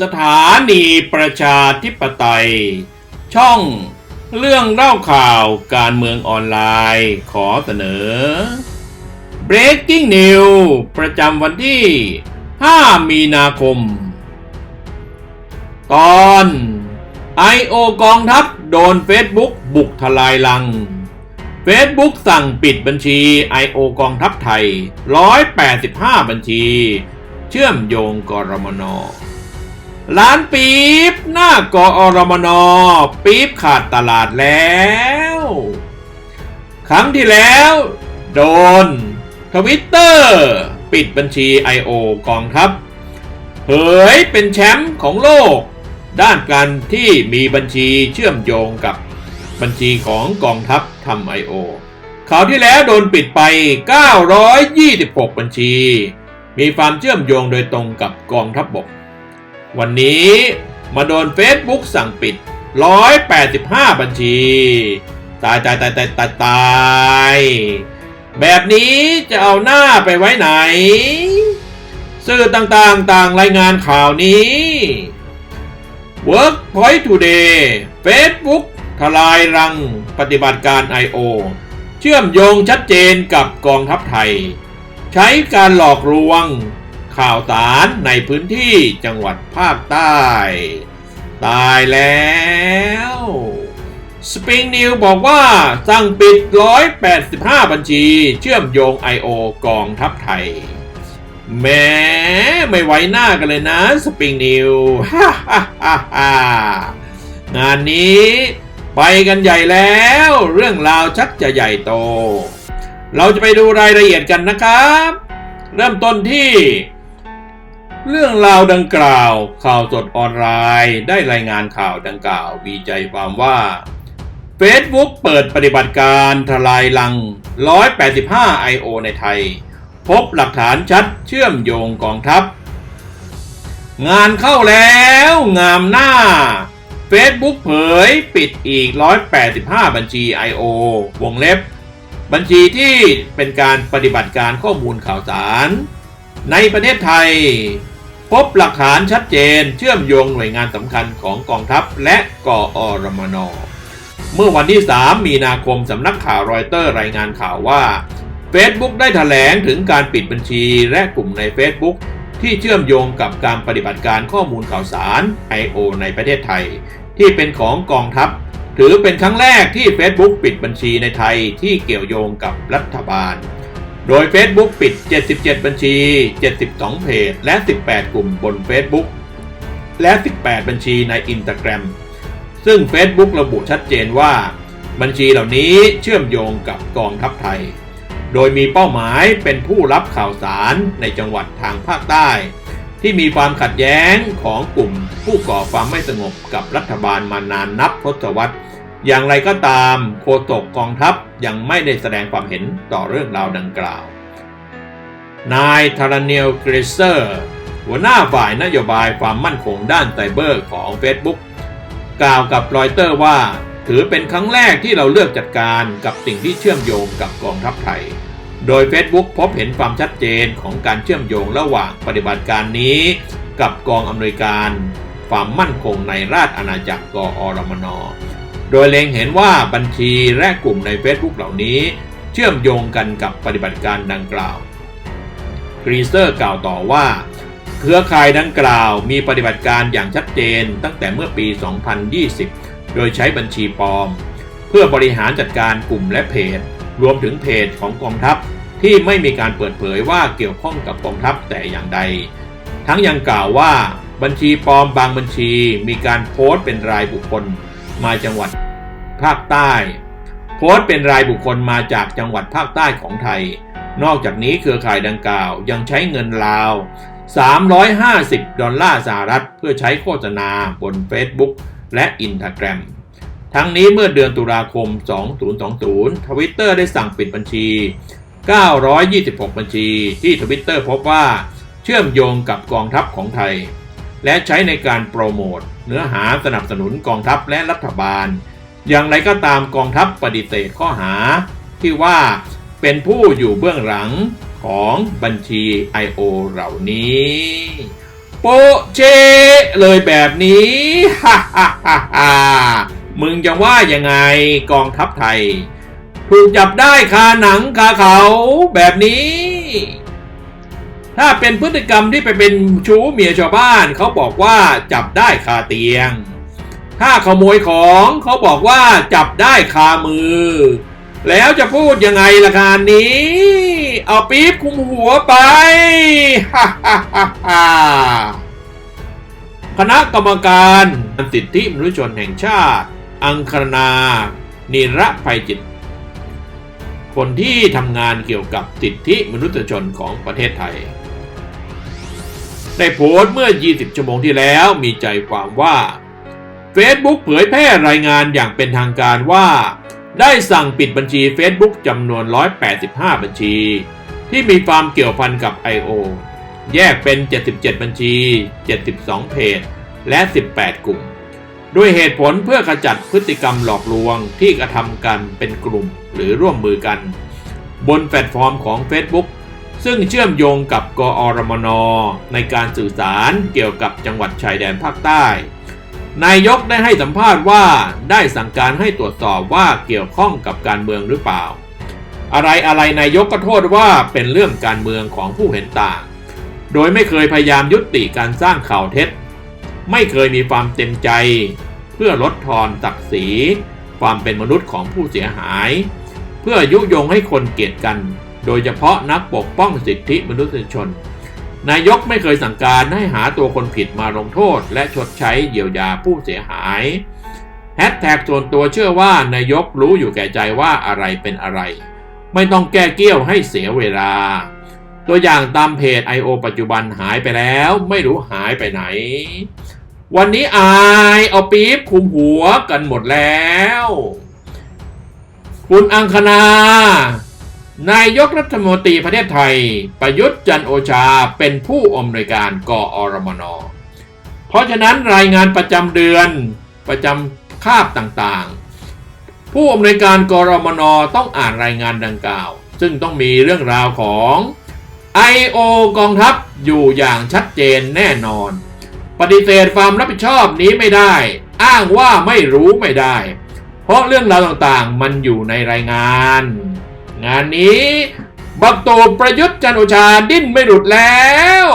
สถานีประชาธิปไตย ช่องเรื่องเล่าข่าวการเมืองออนไลน์ขอเสนอ Breaking News ประจำวันที่ 5 มีนาคม ตอน I.O. กองทัพโดน Facebook บุกทลายลัง Facebook สั่งปิดบัญชี I.O. กองทัพไทย 185 บัญชี เชื่อมโยงกรมน ร้านปี๊บหน้ากอรมนปี๊บขาดตลาดแล้ว ครั้งที่แล้ว โดนทวิตเตอร์ปิดบัญชี I.O. กองทัพเผยเป็นแชมป์ของโลก ด้านการที่มีบัญชีเชื่อมโยงกับบัญชีของกองทัพทำ I.O. ข่าวที่แล้วโดนปิดไป 926 บัญชี มีความเชื่อมโยงโดยตรงกับกองทัพบบก วันนี้มาโดน Facebook สั่งปิด 185 บัญชี ตายตายตายตายตายตายแบบนี้จะเอาหน้าไปไว้ไหน สื่อต่างๆต่างรายงานข่าวนี้ Workpoint Today Facebook ทลายรังปฏิบัติการ I.O. เชื่อมโยงชัดเจนกับกองทัพไทย ใช้การหลอกลวง ข่าวสารในพื้นที่จังหวัดภาคใต้ ตายแล้ว Spring New บอกว่าสั่งปิด 185 บัญชีเชื่อมโยง I.O. กองทัพไทย แม้ไม่ไว้หน้ากันเลยนะ Spring New ฮ่าฮ่าฮ่าฮ่างานนี้ไปกันใหญ่แล้ว เรื่องราวชักจะใหญ่โต เราจะไปดูรายละเอียดกันนะครับ เริ่มต้นที่ เรื่องราวดังกล่าว ข่าวสดออนไลน์ได้รายงานข่าวดังกล่าวมีใจความว่า Facebook เปิดปฏิบัติการทลายลัง 185 I.O. ในไทย พบหลักฐานชัดเชื่อมโยงกองทัพ งานเข้าแล้วงามหน้า Facebook เผยปิดอีก 185 บัญชี I.O. วงเล็บ บัญชีที่เป็นการปฏิบัติการข้อมูลข่าวสาร ในประเทศไทย พบหลักฐานชัดเจนเชื่อมโยงหน่วยงานสำคัญของกองทัพและกอรมน เมื่อวันที่ 3 มีนาคมสำนักข่าวรอยเตอร์รายงานข่าวว่า Facebook ได้ถแถลงถึงการปิดบัญชีและกลุ่มใน Facebook ที่เชื่อมโยงกับการปฏิบัติการข้อมูลข่าวสาร I.O. ในประเทศไทย ที่เป็นของกองทัพ ถือเป็นครั้งแรกที่ Facebook ปิดบัญชีในไทยที่เกี่ยวโยงกับรัฐบาล โดย Facebook ปิด 77 บัญชี 72 เพจ และ 18 กลุ่มบน Facebook และ 18 บัญชีใน Instagram ซึ่ง Facebook ระบุชัดเจนว่า บัญชีเหล่านี้เชื่อมโยงกับกองทัพไทย โดยมีเป้าหมายเป็นผู้รับข่าวสารในจังหวัดทางภาคใต้ ที่มีความขัดแย้งของกลุ่มผู้ก่อความไม่สงบกับรัฐบาลมานานนับทศวรรษ อย่างไรก็ตามโฆษกกองทัพ ยังไม่ได้แสดงความเห็นต่อเรื่องราวดังกล่าว นายทาราเนลกรเซอร์หัวหน้าฝ่ายนโยบายความมั่นคงด้านไซเบอร์ของ Facebook กล่าวกับรอยเตอร์ว่า ถือเป็นครั้งแรกที่เราเลือกจัดการกับสิ่งที่เชื่อมโยงกับกองทัพไทย โดย Facebook พบเห็นความชัดเจนของการเชื่อมโยงระหว่างปฏิบัติการนี้ กับกองอำนวยการ ความมั่นคงในราชอาณาจักรกอรมน โดยเล็งเห็นว่าบัญชีและกลุ่มใน Facebook เหล่านี้ เชื่อมโยงกันกับปฏิบัติการดังกล่าวกรีเซอร์กล่าวต่อว่า เครือข่ายดังกล่าวมีปฏิบัติการอย่างชัดเจนตั้งแต่เมื่อปี 2020 โดยใช้บัญชีปลอม เพื่อบริหารจัดการกลุ่มและเพจ รวมถึงเพจของกองทัพที่ไม่มีการเปิดเผยว่าเกี่ยวข้องกับกองทัพแต่อย่างใด ทั้งยังกล่าวว่าบัญชีปลอมบางบัญชีมีการโพสต์เป็นรายบุคคลมาจังหวัด ภาคใต้ โพสต์เป็นรายบุคคลมาจากจังหวัดภาคใต้ของไทย นอกจากนี้เครือข่ายดังกล่าวยังใช้เงินลาว 350 ดอลลาร์สหรัฐ เพื่อใช้โฆษณาบน Facebook และ Instagram ทั้งนี้เมื่อเดือนตุลาคม 2020ทวิตเตอร์ได้สั่งปิดบัญชี 926 บัญชีที่ทวิตเตอร์พบว่าเชื่อมโยงกับกองทัพของไทย และใช้ในการโปรโมท เนื้อหาสนับสนุนกองทัพและรัฐบาล อย่างไรก็ตามกองทัพปฏิเสธข้อหา ที่ว่าเป็นผู้อยู่เบื้องหลังของบัญชี I.O. เหล่านี้ โปเชเลยแบบนี้ฮ่าฮ่าฮ่าฮ่ามึงจะว่ายังไงกองทัพไทย ถูกจับได้คาหนังคาเขาแบบนี้ ถ้าเป็นพฤติกรรมที่ไปเป็นชู้เมียชาวบ้านเขาบอกว่าจับได้คาเตียง ถ้าขโมยของเขาบอกว่าจับได้คามือ แล้วจะพูดยังไงล่ะการนี้ เอาปี๊บคุมหัวไปฮ่าฮ่าฮ่าฮ่าคณะกรรมการสิทธิมนุษยชนแห่งชาติ อังคณนา นิระภัยจิต คนที่ทำงานเกี่ยวกับสิทธิมนุษยชนของประเทศไทย ได้โพสต์เมื่อ 20 ชั่วโมงที่แล้วมีใจความว่า Facebook เผยแพร่รายงานอย่างเป็นทางการว่า ได้สั่งปิดบัญชี Facebook จำนวน 185 บัญชี ที่มีความเกี่ยวพันกับ I.O. แยกเป็น 77 บัญชี 72 เพจ และ 18 กลุ่ม ด้วยเหตุผลเพื่อขจัดพฤติกรรมหลอกลวงที่กระทำกันเป็นกลุ่มหรือร่วมมือกัน บนแพลตฟอร์มของ Facebook ซึ่งเชื่อมโยงกับกอรมนในการสื่อสารเกี่ยวกับจังหวัดชายแดนภาคใต้ นายกได้ให้สัมภาษณ์ว่าได้สั่งการให้ตรวจสอบว่าเกี่ยวข้องกับการเมืองหรือเปล่า อะไรอะไรนายกก็โทษว่าเป็นเรื่องการเมืองของผู้เห็นต่าง โดยไม่เคยพยายามยุติการสร้างข่าวเท็จ ไม่เคยมีความเต็มใจ เพื่อลดทอนศักดิ์ศรีความเป็นมนุษย์ของผู้เสียหาย เพื่อยุยงให้คนเกลียดกัน โดยเฉพาะนักปกป้องสิทธิมนุษยชน นายกไม่เคยสั่งการให้หาตัวคนผิดมาลงโทษ และชดใช้เยียวยาผู้เสียหายแฮชแท็กส่วนตัวเชื่อว่านายกรู้อยู่แก่ใจว่าอะไรเป็นอะไร ไม่ต้องแก้เกี้ยวให้เสียเวลา ตัวอย่างตามเพจ I.O. ปัจจุบันหายไปแล้วไม่รู้หายไปไหน วันนี้อายเอาปี๊บคุมหัวกันหมดแล้ว คุณอังคณา นายกรัฐมนตรีประเทศไทย ประยุทธ์จันโอชาเป็นผู้อำนวยการกอรมน เพราะฉะนั้นรายงานประจำเดือนประจำคาบต่างๆ ผู้อำนวยการกรมนต้องอ่านรายงานดังกล่าว ซึ่งต้องมีเรื่องราวของ I.O. กองทัพอยู่อย่างชัดเจนแน่นอน ปฏิเสธความรับผิดชอบนี้ไม่ได้ อ้างว่าไม่รู้ไม่ได้ เพราะเรื่องราวต่างๆมันอยู่ในรายงาน งานนี้บักโตประยุทธ์จันโอชาดิ้นไม่หลุดแล้ว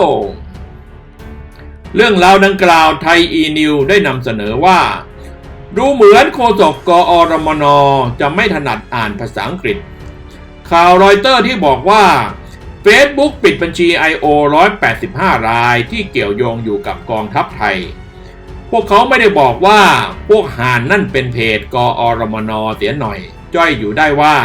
เรื่องราวดังกล่าวไทยอีนิวได้นำเสนอว่า ดูเหมือนโฆษกกอรมนจะไม่ถนัดอ่านภาษาอังกฤษ ข่าวรอยเตอร์ที่บอกว่า Facebook ปิดบัญชี I.O. 185 รายที่เกี่ยวโยงอยู่กับกองทัพไทย พวกเขาไม่ได้บอกว่าพวกหานนั่นเป็นเพจกอรมนเสียหน่อย จ้อยอยู่ได้ว่า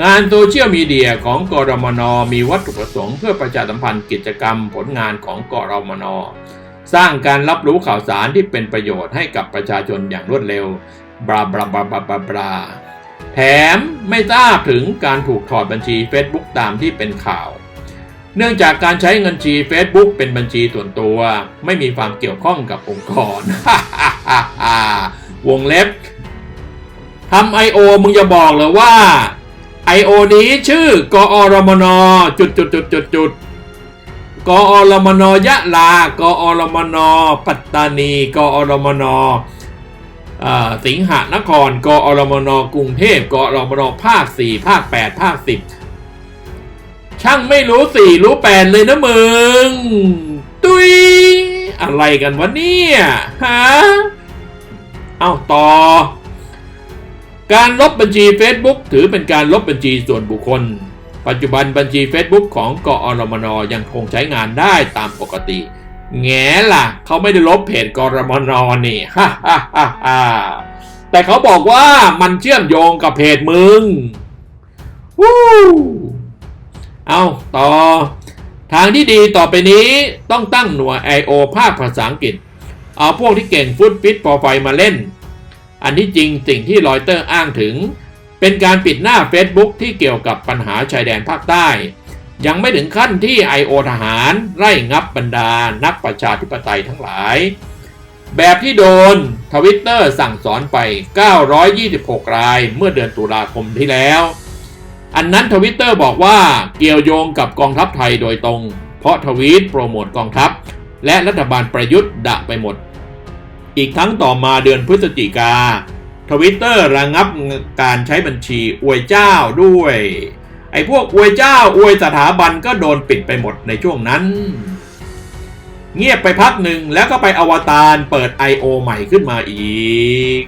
งานโซเชียลมีเดียของกรมนมีวัตถุประสงค์เพื่อประชาสัมพันธ์กิจกรรมผลงานของกรมน สร้างการรับรู้ข่าวสารที่เป็นประโยชน์ให้กับประชาชนอย่างรวดเร็วบลาบลาบลาบลาบลาบลาแถมไม่ทราบถึงการถูกถอดบัญชี Facebook ตามที่เป็นข่าว เนื่องจากการใช้เงินชี Facebook เป็นบัญชีส่วนตัว ไม่มีความเกี่ยวข้องกับองค์กร วงเล็บทำ I.O. มึงจะบอกเลยว่า I.O. นี้ชื่อกอรมนจุดจุดจุดจุดจุดกอรมนยะลากอรมนปัตตานีกอรมนสิงหนครกอรมนกรุงเทพกอรมนภาค 4 ภาค 8 ภาค 10 ช่างไม่รู้สี่รู้แปดเลยนะมึง ตุยอะไรกันวะเนี่ยฮะ เอาต่อ การลบบัญชี Facebook ถือเป็นการลบบัญชีส่วนบุคคล ปัจจุบันบัญชี Facebook ของกอรมนยังคงใช้งานได้ตามปกติ แง่ล่ะ เขาไม่ได้ลบเพจกรมนนี่ฮ่าฮ่าฮ่าฮ่าแต่เขาบอกว่ามันเชื่อมโยงกับเพจมึงวู้เอาต่อ ทางที่ดีต่อไปนี้ต้องตั้งหน่วย I.O. ภาคภาษาอังกฤษ เอาพวกที่เก่งฟุตฟิตพอไฟมาเล่น อันที่จริงสิ่งที่รอยเตอร์อ้างถึง เป็นการปิดหน้า Facebook ที่เกี่ยวกับปัญหาชายแดนภาคใต้ ยังไม่ถึงขั้นที่ I.O. ทหารไล่งับบรรดานักประชาธิปไตยทั้งหลาย แบบที่โดนทวิตเตอร์สั่งสอนไป 926 รายเมื่อเดือนตุลาคมที่แล้ว อันนั้นทวิตเตอร์บอกว่าเกี่ยวโยงกับกองทัพไทยโดยตรง เพราะทวีตโปรโมทกองทัพ และรัฐบาลประยุทธ์ดะไปหมด อีกทั้งต่อมาเดือนพฤศจิกาทวิตเตอร์ระงับการใช้บัญชีอวยเจ้าด้วย ไอ้พวกอวยเจ้าอวยสถาบันก็โดนปิดไปหมดในช่วงนั้น เงียบไปพักหนึ่งแล้วก็ไปอวตารเปิด I.O. ใหม่ขึ้นมาอีก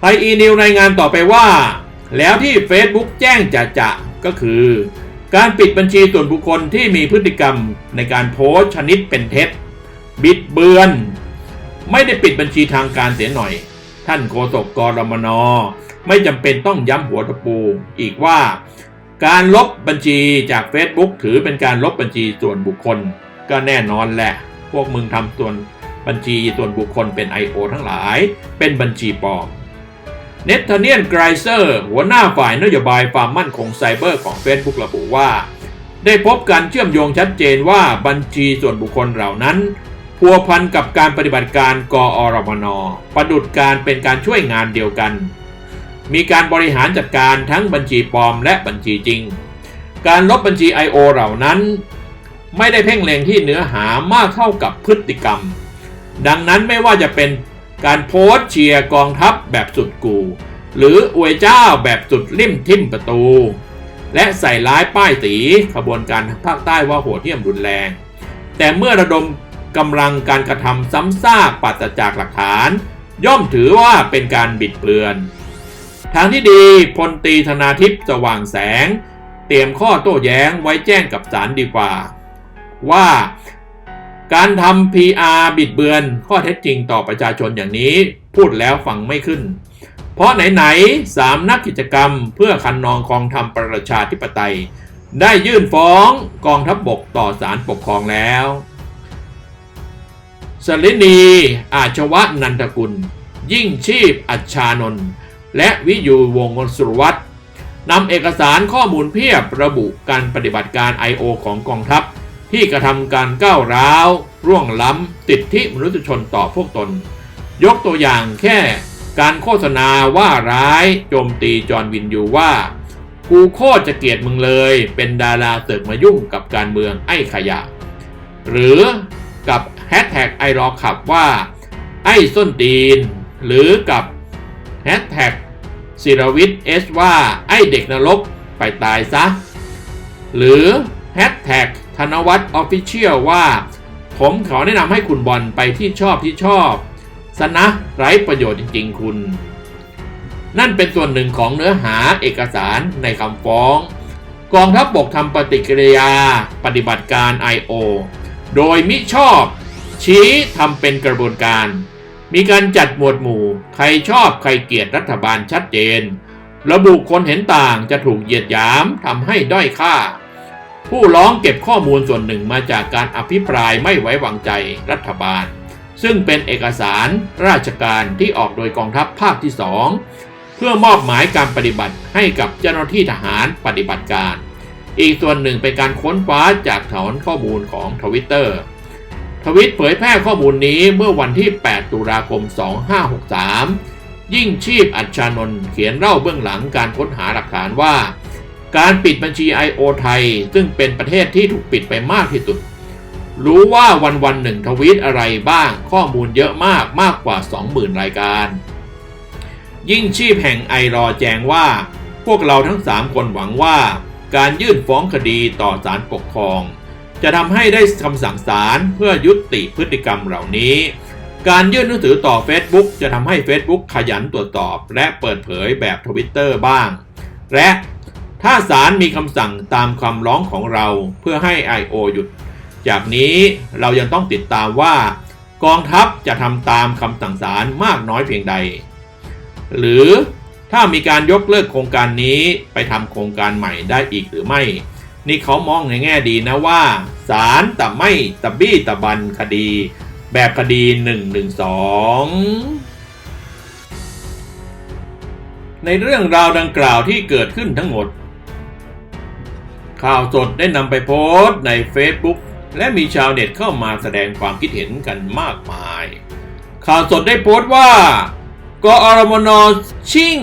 ไทยอีนิวรายงานต่อไปว่า แล้วที่ Facebook แจ้งจะจะก็คือ การปิดบัญชีส่วนบุคคลที่มีพฤติกรรมในการโพสชนิดเป็นเท็จ บิดเบือน ไม่ได้ปิดบัญชีทางการเสียหน่อย ท่านโฆษกกรมน ไม่จำเป็นต้องย้ำหัวตะปูอีกว่า การลบบัญชีจาก Facebook ถือเป็นการลบบัญชีส่วนบุคคล ก็แน่นอนแหละ พวกมึงทำส่วนบัญชีส่วนบุคคลเป็น I.O. ทั้งหลาย เป็นบัญชีปลอมเนธเนียนไกรเซอร์ หัวหน้าฝ่ายนโยบายความมั่นคงไซเบอร์ของ Facebook ระบุว่า ได้พบการเชื่อมโยงชัดเจนว่าบัญชีส่วนบุคคลเหล่านั้น พัวพันกับการปฏิบัติการกอรมนประดุดการเป็นการช่วยงานเดียวกัน มีการบริหารจัดการทั้งบัญชีปลอมและบัญชีจริง การลบบัญชี I.O. เหล่านั้น ไม่ได้เพ่งเล็งที่เนื้อหามากเท่ากับพฤติกรรม ดังนั้นไม่ว่าจะเป็นการโพสต์เชียร์กองทัพแบบสุดกู หรืออวยเจ้าแบบสุดริมทิมประตู และใส่ร้ายป้ายสีขบวนการภาคใต้ว่าโหดเหี้ยมรุนแรง แต่เมื่อระดม กำลังการกระทำซ้ำซากปัสจากหลักฐาน ย่อมถือว่าเป็นการบิดเบือน ทางที่ดีพลตีธนาทิพย์สว่างแสง เตรียมข้อโต้แย้งไว้แจ้งกับศาลดีกว่า ว่าการทำ PR บิดเบือนข้อเท็จจริงต่อประชาชนอย่างนี้พูดแล้วฟังไม่ขึ้น เพราะไหนๆสามนักกิจกรรมเพื่อคันนองกองทำประชาธิปไตย ได้ยื่นฟ้องกองทัพบบกต่อศาลปกครองแล้ว สลินีอาชวะนันทกุล ยิ่งชีพอัชชานนท์และวิยูวงศ์สุรวัตรนำเอกสารข้อมูลเพียบระบุการปฏิบัติการ I.O. ของกองทัพ ที่กระทำการก้าวร้าว ร่วงล้ำติดที่มนุษยชนต่อพวกตน ยกตัวอย่างแค่การโฆษณาว่าร้ายโจมตีจอร์นวินยูว่า กูโคตรจะเกลียดมึงเลย เป็นดาราเสอกมายุ่งกับการเมืองไอ้ขยะ หรือกับ แฮชแท็กไอรอขับว่า ไอ้ส้นตีน หรือกับแฮชแท็กศิรวิทย์เอสว่าไอ้เด็กนรกไปตายซะ หรือแฮชแท็กธนวัฒน์ออฟฟิเชียลว่า ผมขอแนะนำให้คุณบอลไปที่ชอบที่ชอบสนะไร้ประโยชน์จริง ๆ คุณ นั่นเป็นส่วนหนึ่งของเนื้อหาเอกสารในคำฟ้อง กองทัพบบกทำปฏิกิริยาปฏิบัติการ I.O. โดยมิชอบ ชี้ทำเป็นกระบวนการ มีการจัดหมวดหมู่ ใครชอบใครเกลียดรัฐบาลชัดเจน ระบุคนเห็นต่างจะถูกเหยียดหยามทำให้ด้อยค่า ผู้ร้องเก็บข้อมูลส่วนหนึ่งมาจากการอภิปรายไม่ไว้วางใจรัฐบาล ซึ่งเป็นเอกสารราชการที่ออกโดยกองทัพภาคที่สองเพื่อมอบหมายการปฏิบัติให้กับเจ้าหน้าที่ทหารปฏิบัติการ อีกส่วนหนึ่งเป็นการค้นคว้าจากฐานข้อมูลของทวิตเตอร์ ทวิตเผยแพร่ข้อมูลนี้เมื่อวันที่ 8 ตุลาคม 2563 ยิ่งชีพอัจฉานนท์เขียนเล่าเบื้องหลังการค้นหาหลักฐานว่า การปิดบัญชี I.O. ไทย ซึ่งเป็นประเทศที่ถูกปิดไปมากที่สุด รู้ว่าวันวันหนึ่งทวีตอะไรบ้างข้อมูลเยอะมากมากกว่า 20,000 รายการ ยิ่งชีพแห่งไอรอแจงว่า พวกเราทั้ง 3 คนหวังว่า การยื่นฟ้องคดีต่อศาลปกครอง จะทำให้ได้คำสั่งศาลเพื่อยุติพฤติกรรมเหล่านี้ การยื่นหนังสือต่อ Facebook จะทำให้ Facebook ขยันตรวจสอบ และเปิดเผยแบบทวิตเตอร์บ้าง และถ้าศาลมีคำสั่งตามคำร้องของเราเพื่อให้ I.O. หยุด จากนี้เรายังต้องติดตามว่า กองทัพจะทำตามคำสั่งศาลมากน้อยเพียงใด หรือถ้ามีการยกเลิกโครงการนี้ไปทำโครงการใหม่ได้อีกหรือไม่ นี่เขามองในแง่ดีนะว่าศาลแต่ไม่ตะบี้ตะบันคดี แบบคดี112ในเรื่องราวดังกล่าวที่เกิดขึ้นทั้งหมด ข่าวสดได้นำไปโพสต์ใน Facebook และมีชาวเน็ตเข้ามาแสดงความคิดเห็นกันมากมาย ข่าวสดได้โพสต์ว่ากอรมนชิ่ง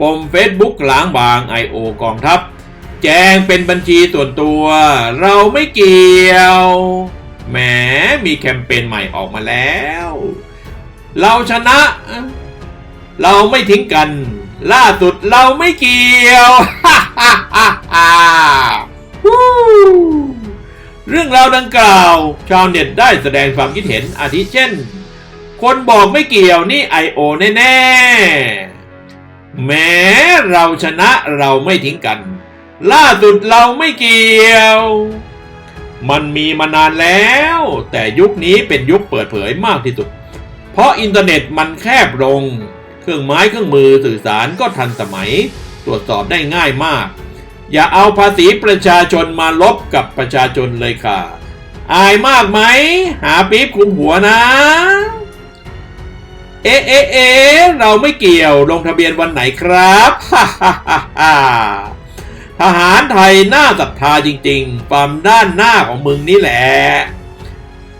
ปม Facebook ล้างบาง I.O. กองทัพ แจงเป็นบัญชีส่วนตัว เราไม่เกี่ยว แหมมีแคมเปญใหม่ออกมาแล้ว เราชนะ เราไม่ทิ้งกัน ล่าสุดเราไม่เกี่ยวฮู้เรื่องราวดังกล่าว ชาวเน็ตได้แสดงความคิดเห็นอาทิเช่น คนบอกไม่เกี่ยวนี่ I.O. แน่ๆแม้เราชนะเราไม่ทิ้งกัน ล่าสุดเราไม่เกี่ยว มันมีมานานแล้ว แต่ยุคนี้เป็นยุคเปิดเผยมากที่สุด เพราะอินเทอร์เน็ตมันแคบลง เครื่องไม้เครื่องมือสื่อสารก็ทันสมัย ตรวจสอบได้ง่ายมาก อย่าเอาภาษีประชาชนมาลบกับประชาชนเลยค่ะ อายมากไหม หาปี๊บคุมหัวนะเอ๊ะเอ๊ะเอ๊ะเราไม่เกี่ยว ลงทะเบียนวันไหนครับ ฮ่าฮ่าฮ่า ทหารไทยน่าศรัทธาจริงๆ ความด้านหน้าของมึงนี่แหละ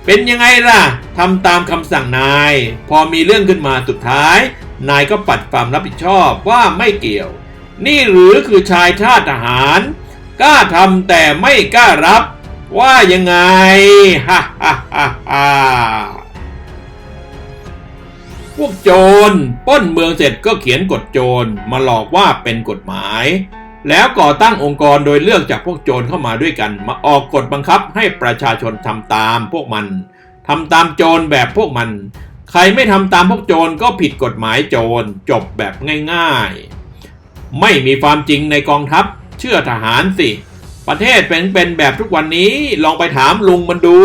เป็นยังไงล่ะทำตามคำสั่งนาย พอมีเรื่องขึ้นมาสุดท้าย นายก็ปัดความรับผิดชอบว่าไม่เกี่ยว นี่หรือคือชายชาติทหารกล้าทำแต่ไม่กล้ารับ ว่ายังไงฮ่าฮ่าฮ่าฮ่าพวกโจรป้นเมืองเสร็จก็เขียนกฎโจรมาหลอกว่าเป็นกฎหมาย แล้วก่อตั้งองค์กรโดยเลือกจากพวกโจรเข้ามาด้วยกัน มาออกกฎบังคับให้ประชาชนทำตามพวกมันทำตามโจรแบบพวกมัน ใครไม่ทำตามพวกโจรก็ผิดกฎหมายโจรจบแบบง่ายๆ ไม่มีความจริงในกองทัพ เชื่อทหารสิ ประเทศเป็นเป็นแบบทุกวันนี้ลองไปถามลุงมันดู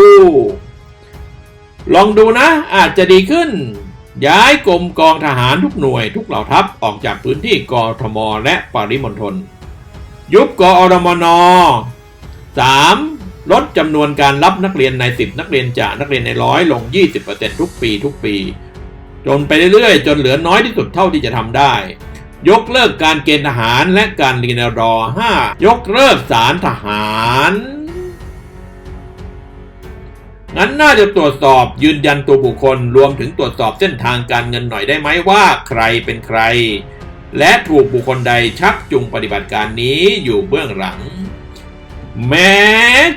ลองดูนะ อาจจะดีขึ้น ย้ายกรมกองทหารทุกหน่วยทุกเหล่าทัพออกจากพื้นที่กรทมและปริมณฑล ยุบกอรมน 3. ลดจำนวนการรับนักเรียนใน10นักเรียนจากนักเรียนในร้อยลง 20%ทุกปีทุกปี จนไปเรื่อยๆ จนเหลือน้อยที่สุดเท่าที่จะทำได้ ยกเลิกการเกณฑ์ทหารและการรีนรอ 5. ยกเลิกสารทหารงั้นน่าจะตรวจสอบยืนยันตัวบุคคลรวมถึงตรวจสอบเส้นทางการเงินหน่อยได้ไหมว่าใครเป็นใคร และถูกบุคคลใดชักจูงปฏิบัติการนี้อยู่เบื้องหลัง แม้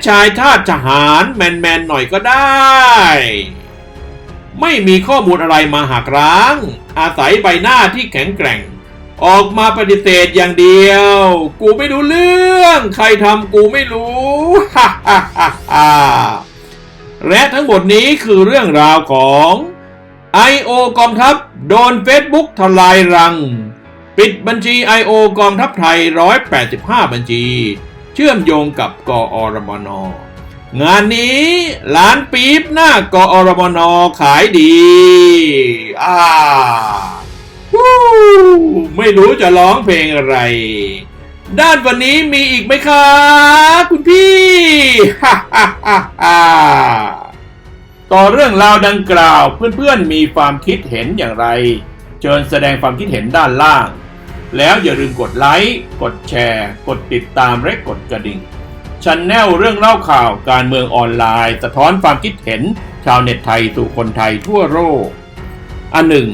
ชายทาสทหารแมนๆหน่อยก็ได้ ไม่มีข้อมูลอะไรมาหักร้าง อาศัยใบหน้าที่แข็งแกร่ง ออกมาปฏิเสธอย่างเดียว กูไม่รู้เรื่อง ใครทำกูไม่รู้ฮ่าฮ่าฮ่าฮ่าและทั้งหมดนี้คือเรื่องราวของ I.O. กองทัพโดน Facebook ทลายรัง ปิดบัญชี I.O. กองทัพไทย 185 บัญชี เชื่อมโยงกับกอรมน งานนี้ร้านปี๊บหน้ากอรมน ขายดีอ่าวู้ไม่รู้จะร้องเพลงอะไร ด้านวันนี้มีอีกไหมคะคุณพี่ฮ่าฮ่าฮ่าฮ่าต่อเรื่องราวดังกล่าวเพื่อนๆมีความคิดเห็นอย่างไร เชิญแสดงความคิดเห็นด้านล่าง แล้วอย่าลืมกดไลค์ กดแชร์ กดติดตามและกดกระดิ่งชันแนลเรื่องเล่าข่าวการเมืองออนไลน์ สะท้อนความคิดเห็น ชาวเน็ตไทยสู่คนไทยทั่วโลกอันหนึ่ง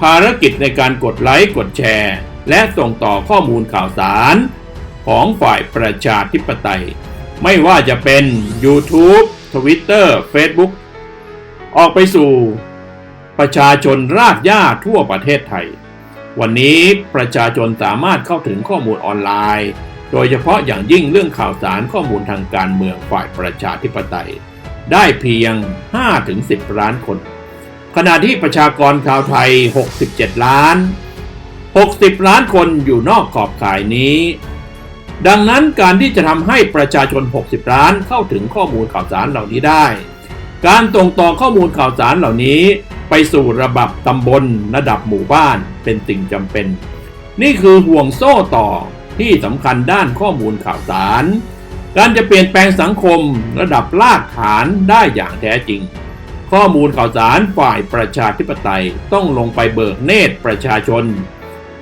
ภารกิจในการกดไลค์ กดแชร์ และส่งต่อข้อมูลข่าวสาร ของฝ่ายประชาธิปไตย ไม่ว่าจะเป็น YouTube Twitter Facebook ออกไปสู่ ประชาชนรากหญ้าทั่วประเทศไทย วันนี้ประชาชนสามารถเข้าถึงข้อมูลออนไลน์ โดยเฉพาะอย่างยิ่งเรื่องข่าวสารข้อมูลทางการเมืองฝ่ายประชาธิปไตย ได้เพียง 5-10 ล้านคน ขณะที่ประชากรชาวไทย 67 ล้าน 60 ล้านคนอยู่นอกขอบข่ายนี้ ดังนั้นการที่จะทำให้ประชาชน 60 ล้านเข้าถึงข้อมูลข่าวสารเหล่านี้ได้ การส่งต่อข้อมูลข่าวสารเหล่านี้ ไปสู่ระดับตำบลระดับหมู่บ้านเป็นสิ่งจำเป็น นี่คือห่วงโซ่ต่อที่สำคัญด้านข้อมูลข่าวสาร การจะเปลี่ยนแปลงสังคมระดับรากฐานได้อย่างแท้จริง ข้อมูลข่าวสารฝ่ายประชาธิปไตยต้องลงไปเบิกเนตรประชาชน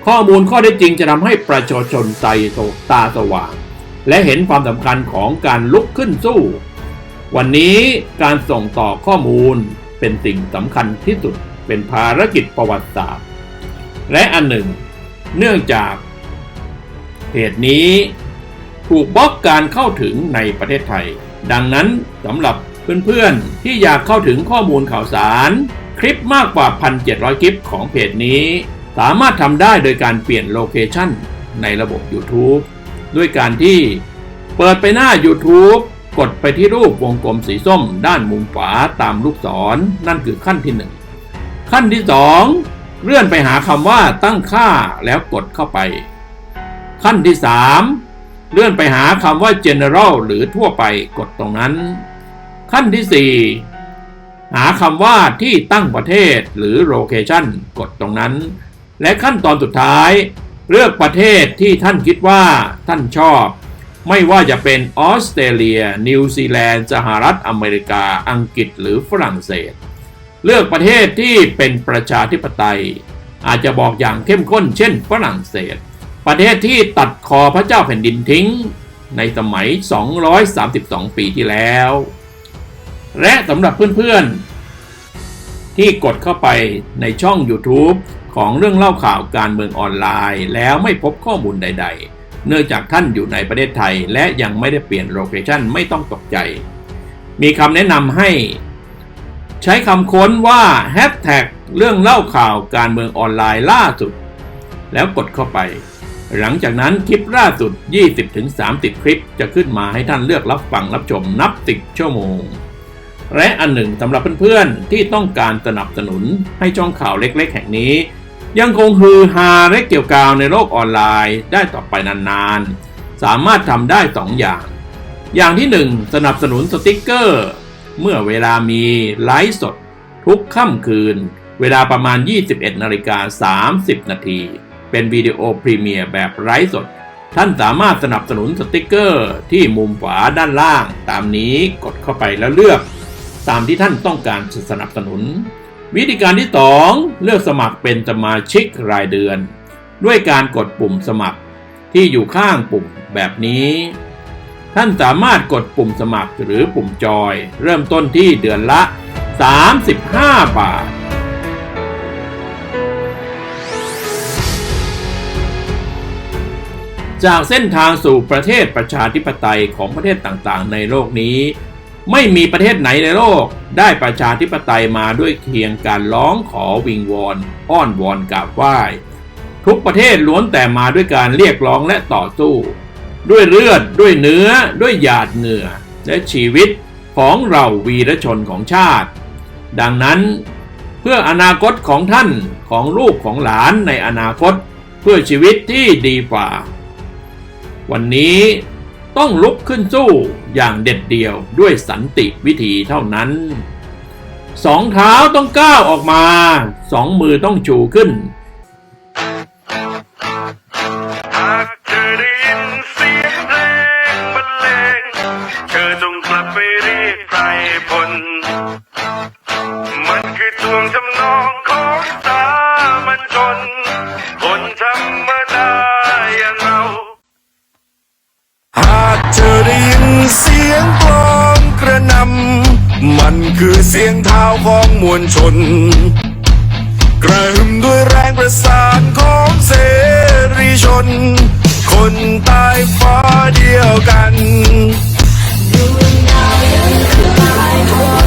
ข้อมูลข้อได้จริงจะทำให้ประชาชนใจโตตาสว่าง และเห็นความสำคัญของการลุกขึ้นสู้ วันนี้การส่งต่อข้อมูล เป็นสิ่งสำคัญที่สุดเป็นภารกิจประวัติศาสตร์ และอันหนึ่ง เนื่องจากเหตุนี้ถูกบล็อกการเข้าถึงในประเทศไทย ดังนั้นสำหรับเพื่อนๆ ที่อยากเข้าถึงข้อมูลข่าวสาร คลิปมากกว่า 1,700 คลิปของเพจนี้ สามารถทำได้โดยการเปลี่ยนโลเคชันในระบบ YouTube ด้วยการที่เปิดไปหน้า YouTube กดไปที่รูปวงกลมสีส้ม ด้านมุมขวาตามลูกศรนั่นคือขั้นที่ 1 ขั้นที่ 2 เลื่อนไปหาคำว่าตั้งค่าแล้วกดเข้าไป ขั้นที่ 3 เลื่อนไปหาคำว่า general หรือทั่วไปกดตรงนั้น ขั้นที่ 4 หาคำว่าที่ตั้งประเทศหรือ location กดตรงนั้น และขั้นตอนสุดท้าย เลือกประเทศที่ท่านคิดว่าท่านชอบ ไม่ว่าจะเป็นออสเตรเลีย นิวซีแลนด์ สหรัฐอเมริกา อังกฤษหรือฝรั่งเศส เลือกประเทศที่เป็นประชาธิปไตย อาจจะบอกอย่างเข้มข้นเช่นฝรั่งเศส ประเทศที่ตัดคอพระเจ้าแผ่นดินทิ้ง ในสมัย 232 ปีที่แล้ว และสำหรับเพื่อนๆ ที่กดเข้าไปในช่อง YouTube ของเรื่องเล่าข่าวการเมืองออนไลน์ แล้วไม่พบข้อมูลใด ๆ เนื่องจากท่านอยู่ในประเทศไทย และยังไม่ได้เปลี่ยนโลเคชันไม่ต้องตกใจ มีคำแนะนำให้ ใช้คำค้นว่าแฮชแท็กเรื่องเล่าข่าวการเมืองออนไลน์ล่าสุด แล้วกดเข้าไป หลังจากนั้นคลิปล่าสุด 20-30 คลิปจะขึ้นมาให้ท่านเลือกรับฟังรับชมนับสิบชั่วโมง และอันหนึ่งสำหรับเพื่อนๆที่ต้องการสนับสนุนให้ช่องข่าวเล็ก ๆ แห่งนี้ ยังคงฮือฮาและเกี่ยวกาวในโลกออนไลน์ได้ต่อไปนานๆ สามารถทำได้2องอย่าง อย่างที่1สนับสนุนสติกเกอร์ เมื่อเวลามีไลฟ์สด ทุกค่ำคืน เวลาประมาณ 21นาฬิกา30 นาที เป็นวิดีโอพรีเมียร์แบบไลฟ์สด ท่านสามารถสนับสนุนสติกเกอร์ที่มุมขวาด้านล่าง ตามนี้กดเข้าไปแล้วเลือก ตามที่ท่านต้องการสนับสนุน วิธีการที่ 2 เลือกสมัครเป็นสมาชิกรายเดือน ด้วยการกดปุ่มสมัครที่อยู่ข้างปุ่มแบบนี้ ท่านสามารถกดปุ่มสมัครหรือปุ่มจอย เริ่มต้นที่เดือนละ 35 บาทจากเส้นทางสู่ประเทศประชาธิปไตยของประเทศต่างๆ ในโลกนี้ ไม่มีประเทศไหนในโลก ได้ประชาธิปไตยมาด้วยเพียงการร้องขอวิงวอนอ้อนวอนกราบไหว้ทุกประเทศล้วนแต่มาด้วยการเรียกร้องและต่อสู้ ด้วยเลือดด้วยเนื้อ ด้วยหยาดเหงื่อ และชีวิตของเราวีรชนของชาติ ดังนั้น เพื่ออนาคตของท่านของลูกของหลานในอนาคต เพื่อชีวิตที่ดีกว่า วันนี้ต้องลุกขึ้นสู้ อย่างเด็ดเดี่ยวด้วยสันติวิธีเท่านั้น สองเท้าต้องก้าวออกมา สองมือต้องชูขึ้น สียงเท้าของมวลชน กระหึ่มด้วยแรงประสานของเสรีชน คนใต้ฟ้าเดียวกันไม่